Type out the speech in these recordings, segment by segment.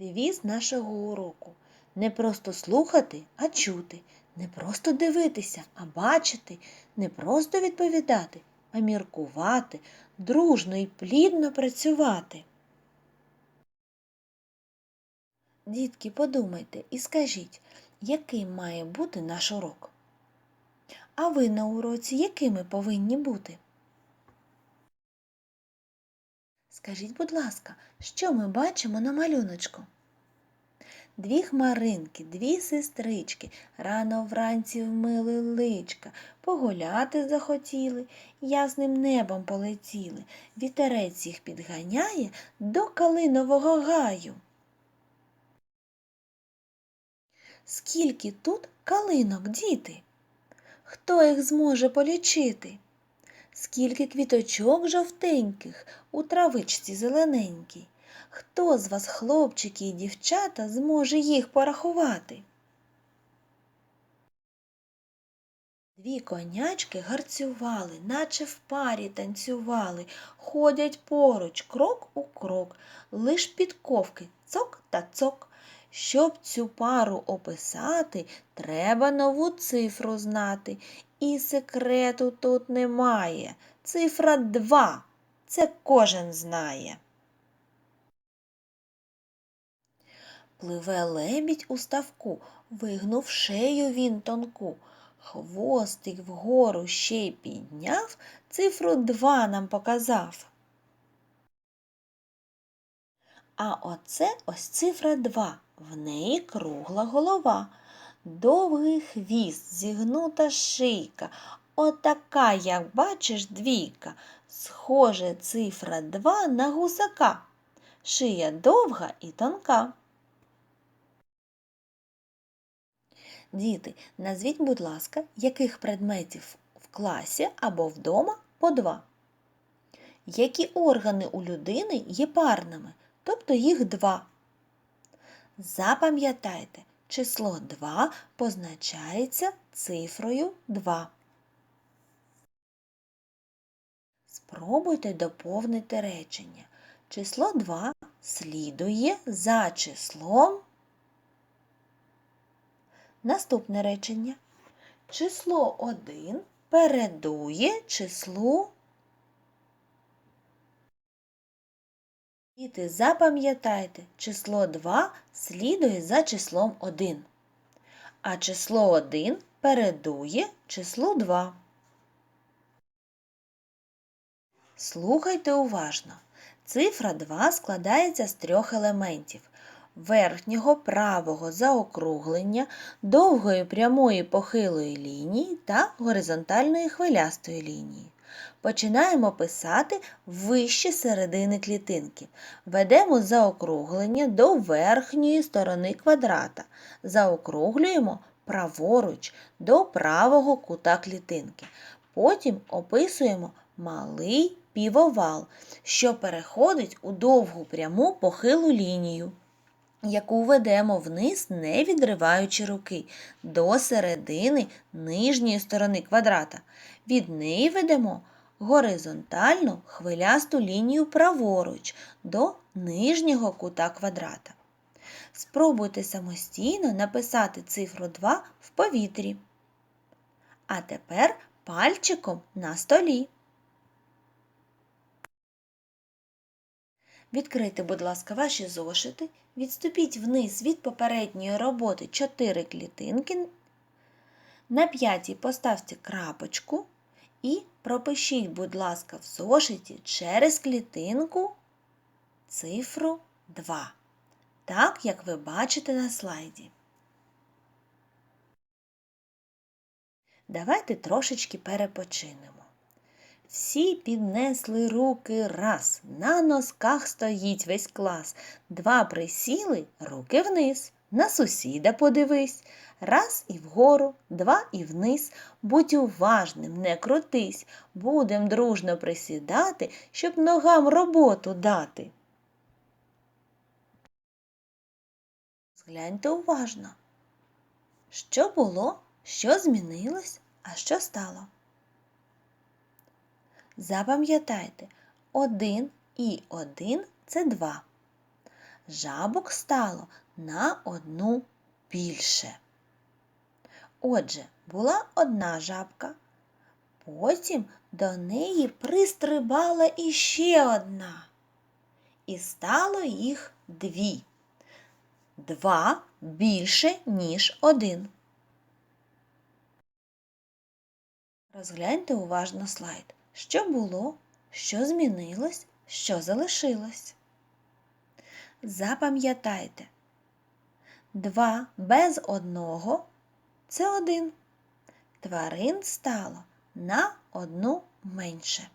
Девіз нашого уроку не просто слухати, а чути, не просто дивитися, а бачити, не просто відповідати, а міркувати, дружно і плідно працювати. Дітки, подумайте і скажіть, яким має бути наш урок? А ви на уроці якими повинні бути? Скажіть, будь ласка, що ми бачимо на малюночку? Дві хмаринки, дві сестрички, рано вранці вмили личка, погуляти захотіли, ясним небом полетіли, вітерець їх підганяє до калинового гаю. Скільки тут калинок, діти? Хто їх зможе полічити? Скільки квіточок жовтеньких у травичці зелененькій? Хто з вас, хлопчики і дівчата, зможе їх порахувати? Дві конячки гарцювали, наче в парі танцювали, ходять поруч, крок у крок, лиш підковки цок та цок. Щоб цю пару описати, треба нову цифру знати. І секрету тут немає. Цифра два. Це кожен знає. Пливе лебідь у ставку, вигнув шею він тонку. Хвостик вгору ще й підняв, цифру два нам показав. А оце ось цифра два. В неї кругла голова, довгий хвіст, зігнута шийка. Отака, як бачиш, двійка. Схоже цифра два на гусака. Шия довга і тонка. Діти, назвіть, будь ласка, яких предметів в класі або вдома по два. Які органи у людини є парними, тобто їх два. Запам'ятайте, число 2 позначається цифрою 2. Спробуйте доповнити речення. Число 2 слідує за числом. Наступне речення. Число 1 передує числу. Діти, запам'ятайте, число 2 слідує за числом 1, а число 1 передує числу 2. Слухайте уважно. Цифра 2 складається з трьох елементів верхнього правого заокруглення, довгої прямої похилої лінії та горизонтальної хвилястої лінії. Починаємо писати вище середини клітинки. Ведемо заокруглення до верхньої сторони квадрата. Заокруглюємо праворуч до правого кута клітинки. Потім описуємо малий півовал, що переходить у довгу пряму похилу лінію. Яку ведемо вниз, не відриваючи руки, до середини нижньої сторони квадрата. Від неї ведемо горизонтальну хвилясту лінію праворуч до нижнього кута квадрата. Спробуйте самостійно написати цифру 2 в повітрі. А тепер пальчиком на столі. Відкрийте, будь ласка, ваші зошити, відступіть вниз від попередньої роботи 4 клітинки. На п'ятій поставте крапочку і пропишіть, будь ласка, в зошиті через клітинку цифру 2, так, як ви бачите на слайді. Давайте трошечки перепочинемо. Всі піднесли руки раз, на носках стоїть весь клас. Два присіли, руки вниз, на сусіда подивись. Раз і вгору, два і вниз. Будь уважним, не крутись, будем дружно присідати, щоб ногам роботу дати. Згляньте уважно. Що було, що змінилось, а що стало? Запам'ятайте, один і один це два. жабок стало на одну більше. Отже, була одна жабка, потім до неї пристрибала іще одна. І стало їх дві. Два більше, ніж один. Розгляньте уважно слайд. Що було, що змінилось, що залишилось. Запам'ятайте, два без одного це один. Тварин стало на одну менше.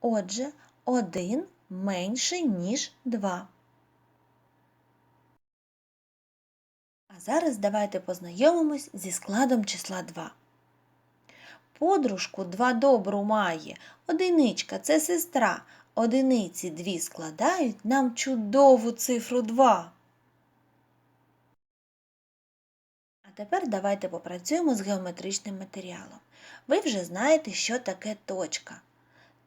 Отже, один менше, ніж два. А зараз давайте познайомимось зі складом числа 2. Подружку два добру має. Одиничка це сестра. Одиниці дві складають нам чудову цифру 2. А тепер давайте попрацюємо з геометричним матеріалом. Ви вже знаєте, що таке точка.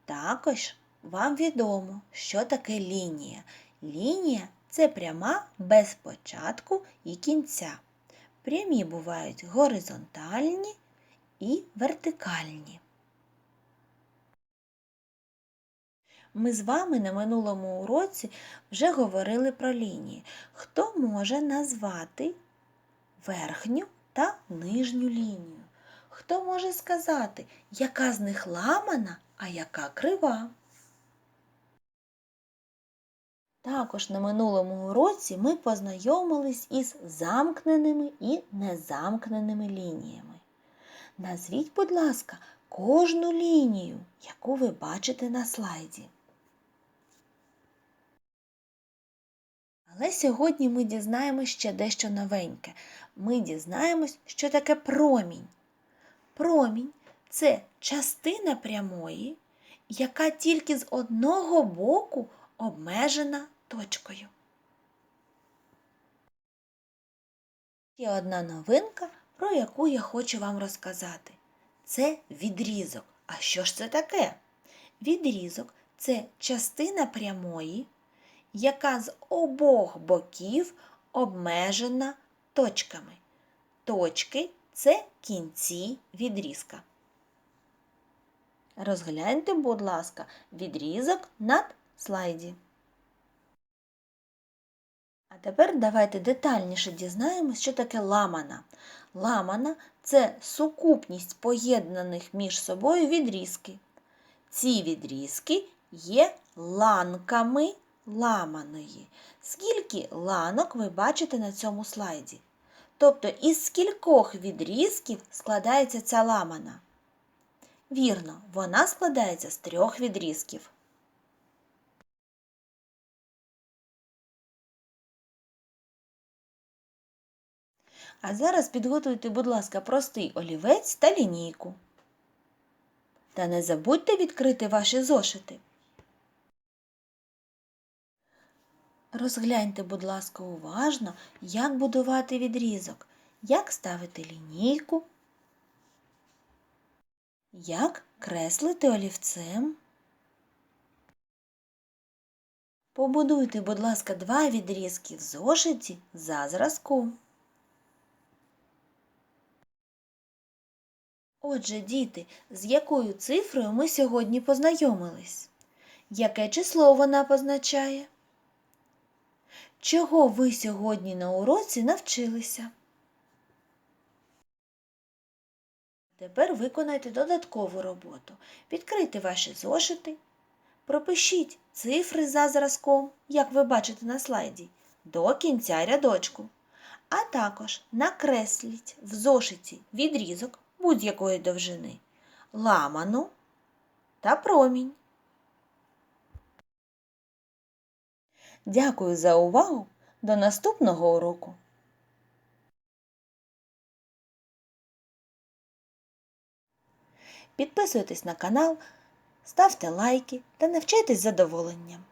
Також вам відомо, що таке лінія. Лінія це пряма без початку і кінця. Прямі бувають горизонтальні і вертикальні. Ми з вами на минулому уроці вже говорили про лінії. Хто може назвати верхню та нижню лінію? Хто може сказати, яка з них ламана, а яка крива? Також на минулому уроці ми познайомились із замкненими і незамкненими лініями. Назвіть, будь ласка, кожну лінію, яку ви бачите на слайді. Але сьогодні ми дізнаємось ще дещо новеньке. Ми дізнаємось, що таке промінь. Промінь це частина прямої, яка тільки з одного боку обмежена точкою. Ще одна новинка, про яку я хочу вам розказати. Це відрізок. А що ж це таке? Відрізок це частина прямої, яка з обох боків обмежена точками. Точки це кінці відрізка. Розгляньте, будь ласка, відрізок над слайді. А тепер давайте детальніше дізнаємось, що таке ламана. Ламана це сукупність поєднаних між собою відрізки. Ці відрізки є ланками ламаної. Скільки ланок ви бачите на цьому слайді? Тобто із скількох відрізків складається ця ламана? Вірно, вона складається з трьох відрізків. А зараз підготуйте, будь ласка, простий олівець та лінійку. Та не забудьте відкрити ваші зошити. Розгляньте, будь ласка, уважно, як будувати відрізок, як ставити лінійку, як креслити олівцем. Побудуйте, будь ласка, два відрізки в зошиті за зразком. Отже, діти, з якою цифрою ми сьогодні познайомились? Яке число вона позначає? Чого ви сьогодні на уроці навчилися? Тепер виконайте додаткову роботу. Відкрийте ваші зошити, пропишіть цифри за зразком, як ви бачите на слайді, до кінця рядочку. А також накресліть в зошиті відрізок будь-якої довжини, ламану та промінь. Дякую за увагу! До наступного уроку! Підписуйтесь на канал, ставте лайки та навчайтесь задоволенням.